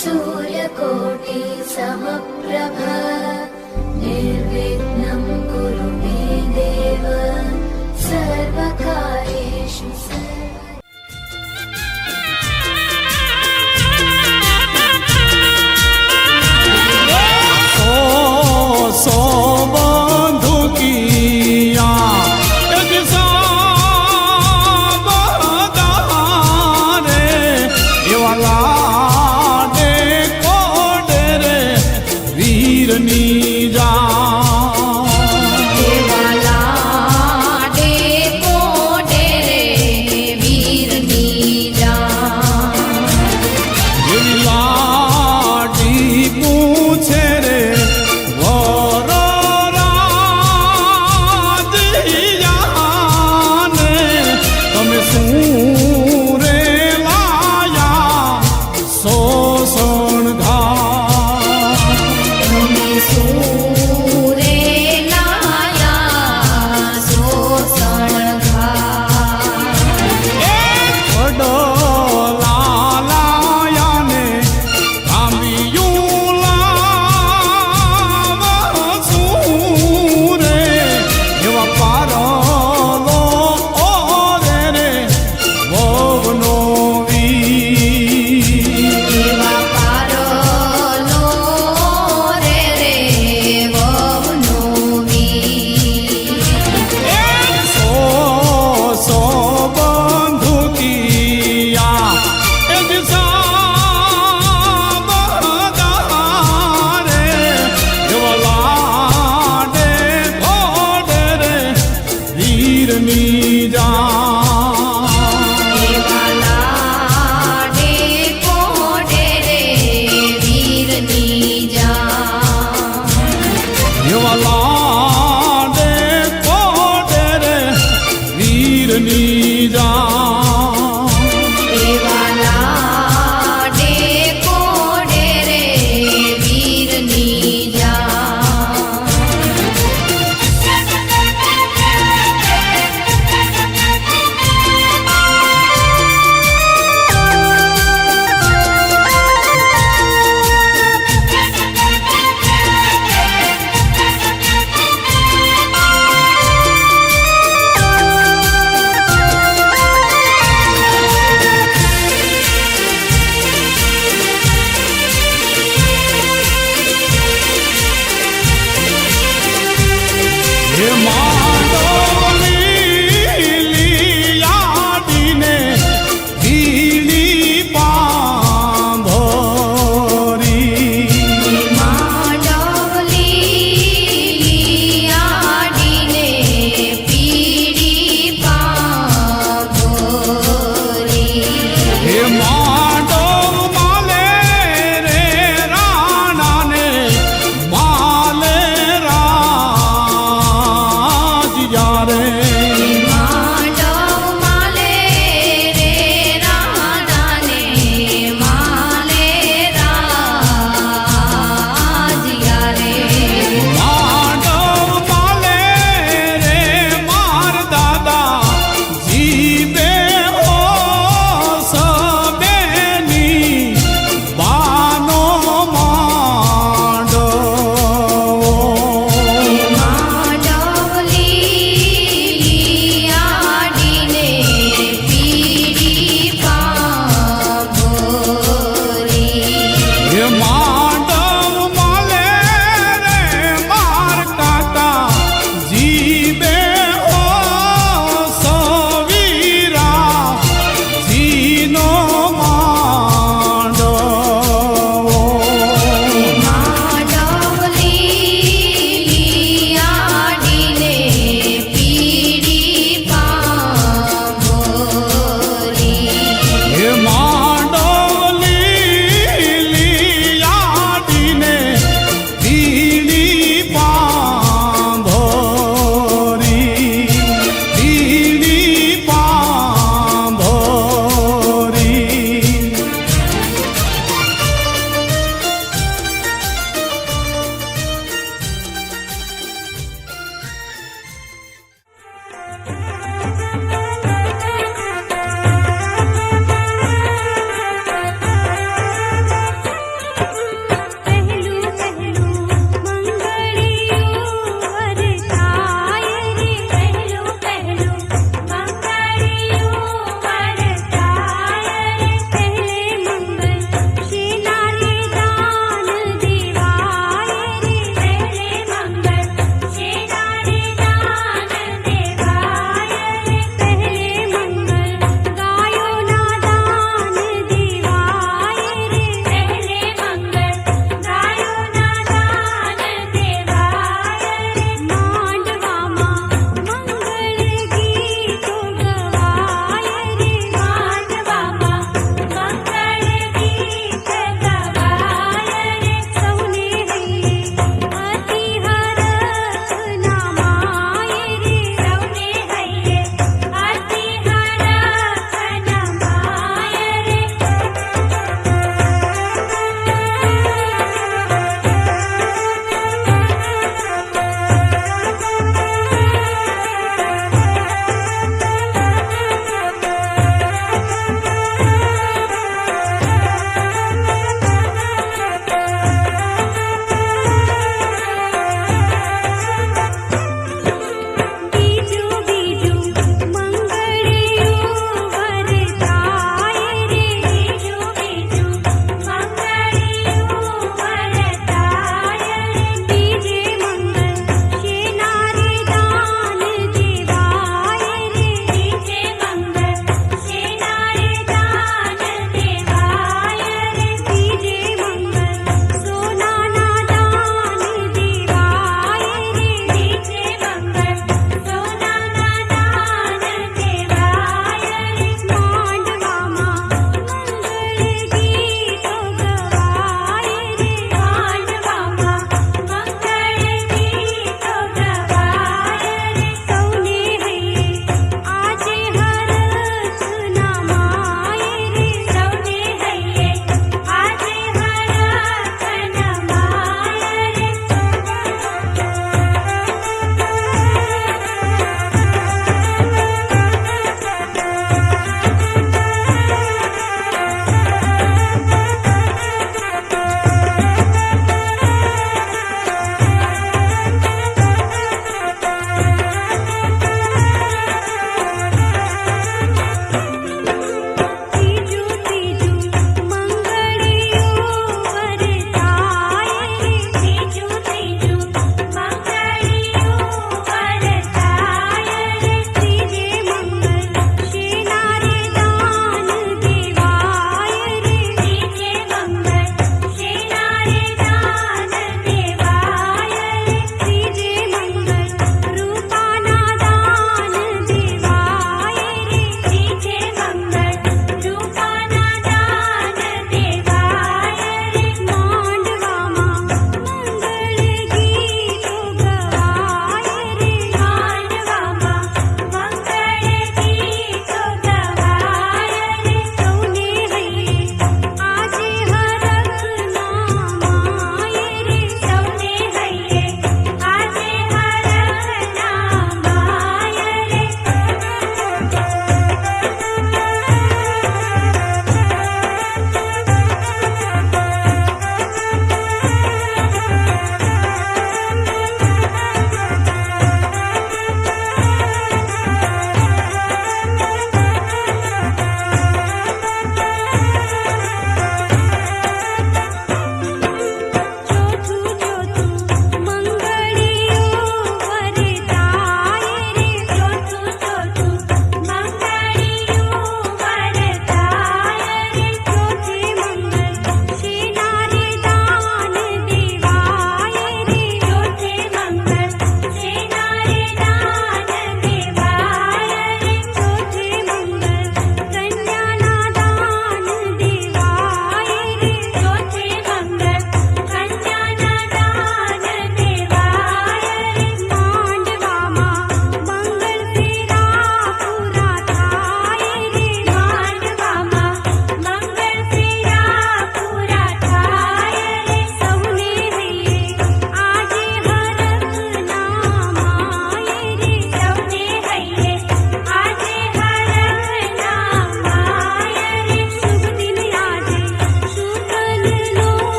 सूर्यकोटि समप्रभ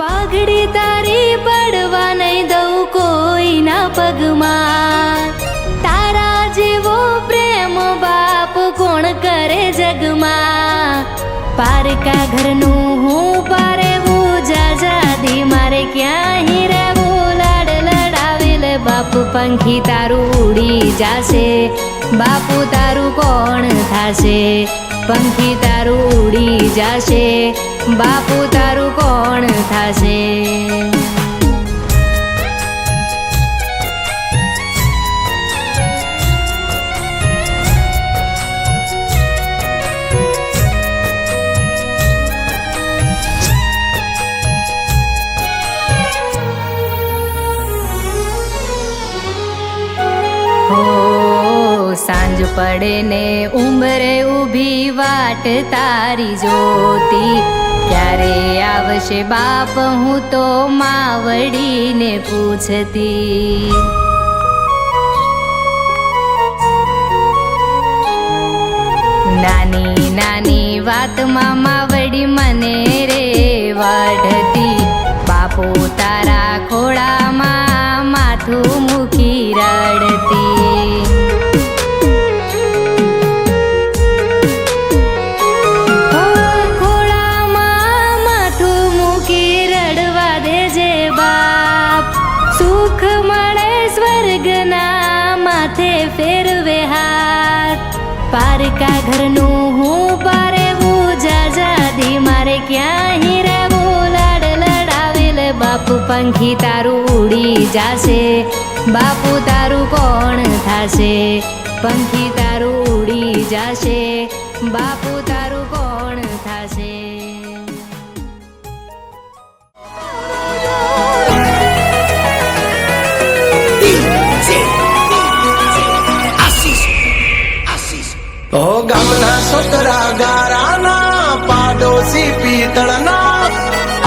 પાઘડી તારી પડવા નહીં દઉં કોઈના પગમાં. તારા જેવો પ્રેમ બાપ કોણ કરે જગમાં? પારકા ઘરનું હું પારે હું જાજાદી મારે ક્યાં રહેવું? લડ લડાવેલ બાપ પંખી તારું ઉડી જાશે. બાપુ તારું કોણ થાશે? પંખી તારું ઉડી જાશે. બાપુ તારું કોણ થાશે? સાંજ પડે ને ઉંમરે ઊભી વાટ તારી જોતી. ક્યારે આવશે બાપ, હું તો માવડીને પૂછતી. નાની નાની વાતમાં માવડી મને રે વાઢતી. બાપુ તારા ખોળામાં માથું મૂકી રડતી ઘરનું હું પારેવું જાજાદી મારે ક્યાં હીરાવું લાડ લડાવેલ બાપુ પંખી તારું ઉડી જાશે. બાપુ તારું કોણ થાશે? પંખી તારું ઉડી જાશે. બાપુ ઓ ગામના સોતરા ગારાના પાડોશી પિત્તળના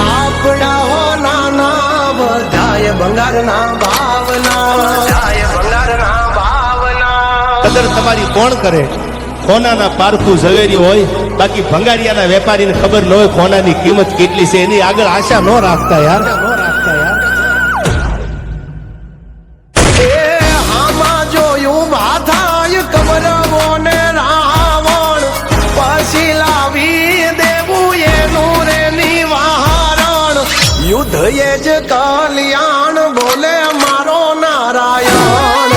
આપણા હો નાના બધાય ભંગારના ભાવના. બધાય બંગારના ભાવના. કદર તમારી કોણ કરે? કોનાના પારખું ઝવેરી હોય, બાકી ભંગારિયાના વેપારીને ખબર ન હોય કોનાની કિંમત કેટલી છે, એની આગળ આશા ન રાખતા યાર. યુદ્ધ એ જ કલ્યાણ, બોલે મારો નારાયણ.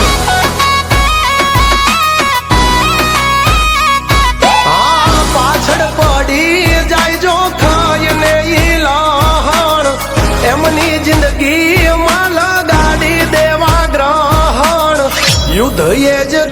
આ પાછળ પડી જાય જો ખાઈને ને લહણ. એમની જિંદગીમાં લગાડી દેવા ગ્રહણ. યુદ્ધ એ જ